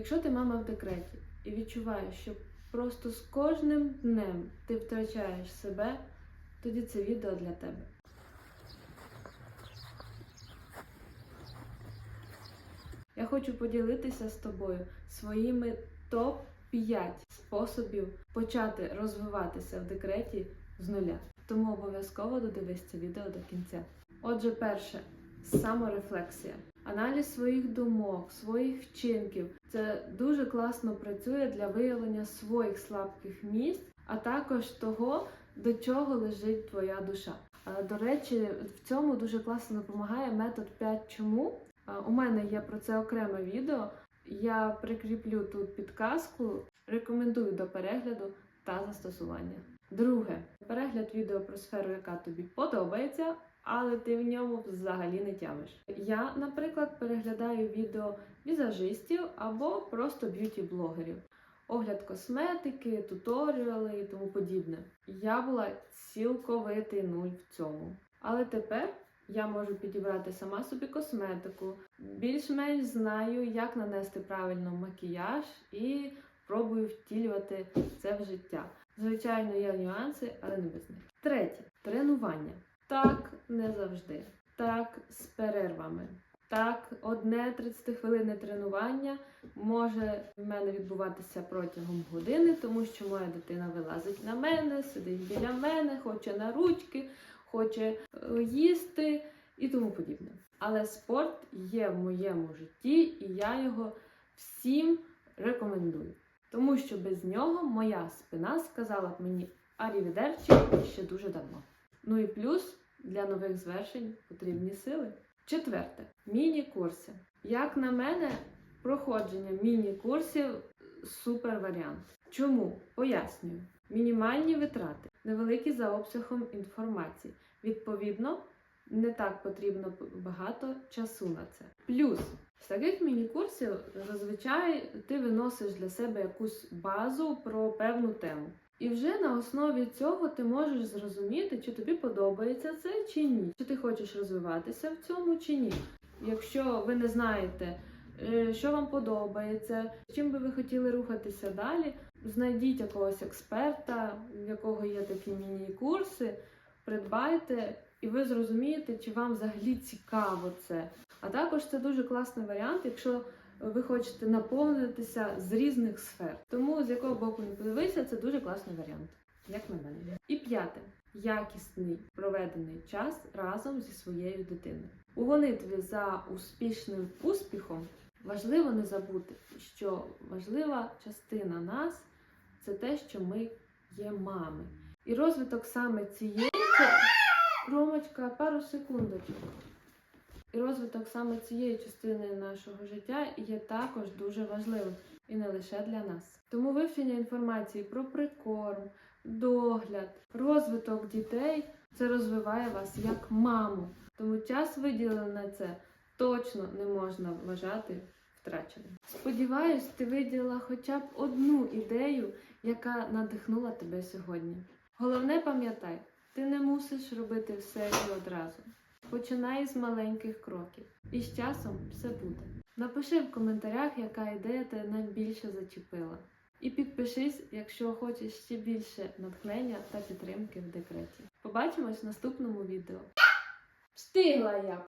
Якщо ти мама в декреті і відчуваєш, що просто з кожним днем ти втрачаєш себе, тоді це відео для тебе. Я хочу поділитися з тобою своїми топ-5 способів почати розвиватися в декреті з нуля. Тому обов'язково додивись це відео до кінця. Отже, перше саморефлексія. Аналіз своїх думок, своїх вчинків. Це дуже класно працює для виявлення своїх слабких місць, а також того, до чого лежить твоя душа. А, До речі, в цьому дуже класно допомагає метод 5 чому. У мене є про це окреме відео. Я прикріплю тут підказку. Рекомендую до перегляду та застосування. Друге, перегляд відео про сферу, яка тобі подобається, але ти в ньому взагалі не тямиш. Я, наприклад, переглядаю відео візажистів або просто б'юті-блогерів, огляд косметики, туторіали і тому подібне. Я була цілковитий нуль в цьому. Але тепер я можу підібрати сама собі косметику, більш-менш знаю, як нанести правильно макіяж і пробую втілювати це в життя. Звичайно, є нюанси, але не без них. Третє тренування. Так, не завжди. Так, з перервами. Так, одне 30 хвилинне тренування може в мене відбуватися протягом години, тому що моя дитина вилазить на мене, сидить біля мене, хоче на ручки, хоче е, їсти і тому подібне. Але спорт є в моєму житті, і я його всім рекомендую. Тому що без нього моя спина сказала б мені арівідерчі ще дуже давно. Ну і плюс для нових звершень потрібні сили. Четверте міні-курси. Як на мене, проходження міні-курсів супер варіант. Чому? Пояснюю. Мінімальні витрати, невеликі за обсягом інформації. Відповідно, не так потрібно багато часу на це. Плюс з таких міні-курсів зазвичай ти виносиш для себе якусь базу про певну тему. І вже на основі цього ти можеш зрозуміти, чи тобі подобається це чи ні, чи ти хочеш розвиватися в цьому чи ні. Якщо ви не знаєте, е, що вам подобається, чим би ви хотіли рухатися далі, знайдіть якогось експерта, в якого є такі міні-курси, придбайте, і ви зрозумієте, чи вам взагалі цікаво це. А також це дуже класний варіант, якщо ви хочете наповнитися з різних сфер. Тому з якого боку не подивися, це дуже класний варіант, як на мене. І п'яте якісний проведений час разом зі своєю дитиною. У гонитві за успішним успіхом важливо не забути, що важлива частина нас це те, що ми є мами. І розвиток саме цієї Ромочка, пару секундочок. І розвиток саме цієї частини нашого життя є також дуже важливим і не лише для нас. Тому вивчення інформації про прикорм, догляд, розвиток дітей це розвиває вас як маму. Тому час виділений на це точно не можна вважати втраченим. Сподіваюсь, ти виділила хоча б одну ідею, яка надихнула тебе сьогодні. Головне пам'ятай, ти не мусиш робити все і одразу. Починай з маленьких кроків, і з часом все буде. Напиши в коментарях, яка ідея тебе найбільше зачепила. І підпишись, якщо хочеш ще більше натхнення та підтримки в декреті. Побачимось в наступному відео. Встигла я!